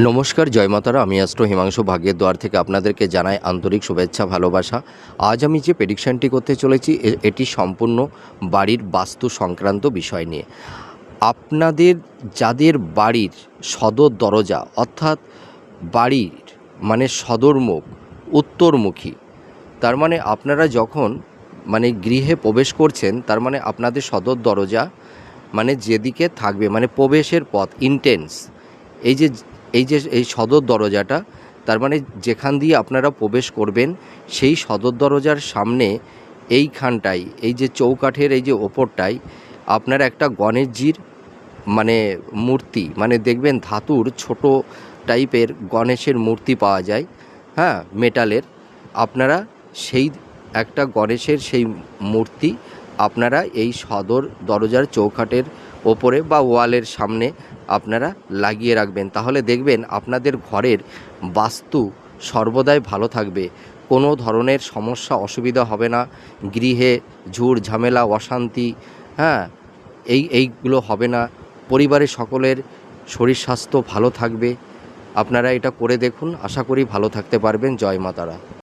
নমস্কার, জয় মাতারা। আমি অ্যাস্ট্রো হিমাংশু ভাগ্যের দ্বার থেকে আপনাদেরকে জানাই আন্তরিক শুভেচ্ছা, ভালোবাসা। আজ আমি যে প্রেডিকশানটি করতে চলেছি এটি সম্পূর্ণ বাড়ির বাস্তু সংক্রান্ত বিষয় নিয়ে। আপনাদের, যাদের বাড়ির সদর দরজা, অর্থাৎ বাড়ির মানে সদরমুখ উত্তরমুখী, তার মানে আপনারা যখন মানে গৃহে প্রবেশ করছেন, তার মানে আপনাদের সদর দরজা মানে যেদিকে থাকবে মানে প্রবেশের পথ ইন্টেন্স এই যে এই যে এই সদর দরজাটা, তার মানে যেখান দিয়ে আপনারা প্রবেশ করবেন, সেই সদর দরজার সামনে এইখানটায়, এই যে চৌকাঠের এই যে ওপরটায় আপনারা একটা গণেশজির মানে মূর্তি মানে দেখবেন ধাতুর ছোট টাইপের গণেশের মূর্তি পাওয়া যায় হ্যাঁ মেটালের। আপনারা সেই একটা গণেশের সেই মূর্তি আপনারা এই সদর দরজার চৌকাঠের ওপরে বা ওয়ালের সামনে আপনারা লাগিয়ে রাখবেন। তাহলে দেখবেন আপনাদের ঘরের বাস্তু সর্বদাই ভালো থাকবে। কোনো ধরনের সমস্যা, অসুবিধা হবে না। গৃহে ঝুড় ঝামেলা, অশান্তি হ্যাঁ এই, এইগুলো হবে না। পরিবারের সকলের শরীর স্বাস্থ্য ভালো থাকবে। আপনারা এটা করে দেখুন। আশা করি ভালো থাকতে পারবেন। জয় মাতারা